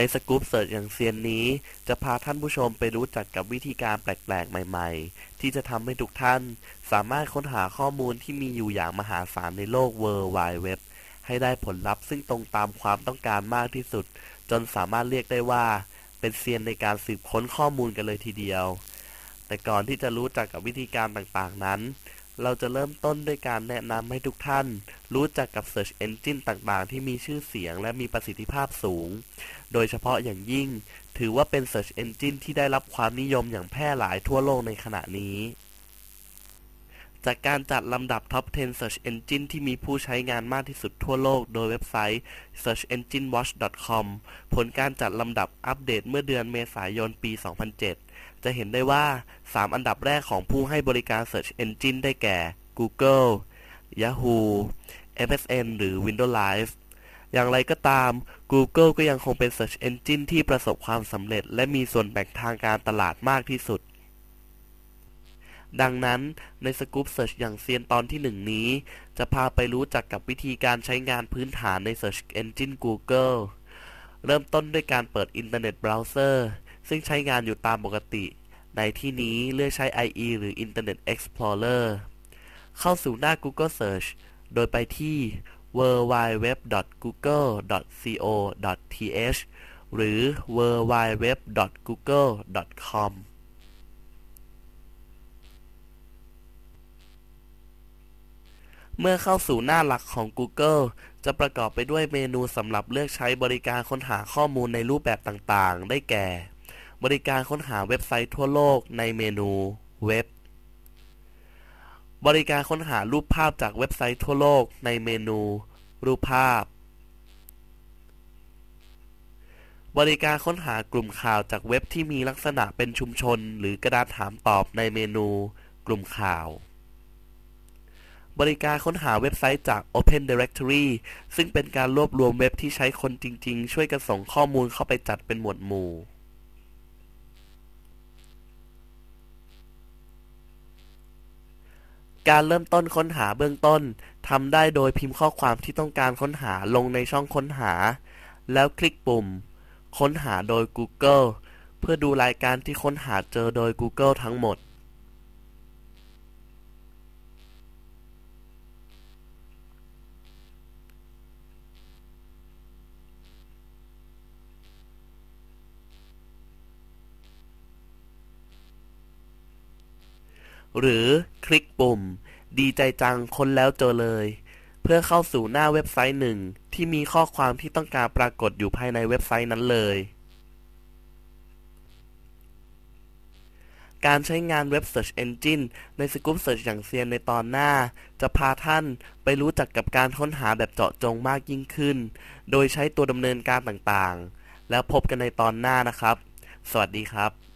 ในสกู๊ปเสิร์ชอย่างเซียนนี้ จะพาท่านผู้ชมไปรู้จักกับวิธีการแปลกๆ ใหม่ๆ ที่จะทำให้ทุกท่าน สามารถค้นหาข้อมูลที่มีอยู่อย่างมหาศาลในโลก World Wide Web ให้ได้ผลลัพธ์ซึ่งตรงตามความต้องการมากที่สุด จนสามารถเรียกได้ว่า เป็นเซียนในการสืบค้นข้อมูลกันเลยทีเดียว แต่ก่อนที่จะรู้จักกับวิธีการต่างๆนั้น เราจะเริ่มต้นด้วยการแนะนำให้ทุกท่าน รู้จักกับ Search Engine ต่างๆ ที่มีชื่อเสียงและมีประสิทธิภาพสูง โดยเฉพาะอย่างยิ่ง ถือว่าเป็น Search Engine ที่ได้รับความนิยมอย่างแพร่หลายทั่วโลกในขณะนี้ จากการจัดลำดับ Top 10 Search Engine ที่มีผู้ใช้งานมากที่สุดทั่วโลก โดยเว็บไซต์ searchenginewatch.com ผลการจัดลำดับอัปเดตเมื่อเดือนเมษายนปี 2007 จะเห็นได้ว่า 3 อันดับแรกของผู้ให้บริการ Search Engine ได้แก่ Google Yahoo MSN หรือ Windows Live อย่างไรก็ตาม Google ก็ยังคงเป็น Search Engine ที่ประสบความสำเร็จ และมีส่วนแบ่งทางการตลาดมากที่สุด ดังนั้นในสกู๊ปเ e ิร์ชอย่างเซียนตอนที่หนึ่งนี้ จะพาไปรู้จักกับวิธีการใช้งานพื้นฐานใน Search Engine Google เริ่มต้นด้วยการเปิดอินเทอร์เน็ตเบราว์เซอร์ซึ่งใช้งานอยู่ตามปกติ ในที่นี้เลือกใช้ IE หรือ Internet Explorer เข้าสู่หน้า Google Search โดยไปที่ www.google.co.th หรือ www.google.com เมื่อเข้าสู่หน้าหลักของ Google จะประกอบไปด้วยเมนูสำหรับเลือกใช้บริการค้นหาข้อมูลในรูปแบบต่างๆ ได้แก่ บริการค้นหาเว็บไซต์ทั่วโลกในเมนูเว็บ บริการค้นหารูปภาพจากเว็บไซต์ทั่วโลกในเมนู รูปภาพ บริการค้นหากลุ่มข่าวจากเว็บที่มีลักษณะเป็นชุมชน หรือกระดานถามตอบในเมนู กลุ่มข่าว บริการค้นหาเว็บไซต์จาก Open Directory ซึ่งเป็นการรวบรวมเว็บที่ใช้คนจริง ๆ ช่วยกันส่งข้อมูลเข้าไปจัดเป็นหมวดหมู่ การเริ่มต้นค้นหาเบื้องต้นทำได้โดยพิมพ์ข้อความที่ต้องการค้นหาลงในช่องค้นหา แล้วคลิกปุ่ม ค้นหาโดย Google เพื่อดูรายการที่ค้นหาเจอโดย Google ทั้งหมด หรือ คลิกปุ่ม ดีใจจังค้นแล้วเจอเลย เพื่อเข้าสู่หน้าเว็บไซต์หนึ่งที่มีข้อความที่ต้องการปรากฏอยู่ภายในเว็บไซต์นั้นเลย การใช้งานเว็บ Search Engine ในสกู๊ป Search อย่างเซียนในตอนหน้า จะพาท่านไปรู้จักกับการค้นหาแบบเจาะจงมากยิ่งขึ้น โดยใช้ตัวดำเนินการต่างๆ แล้วพบกันในตอนหน้านะครับ สวัสดีครับ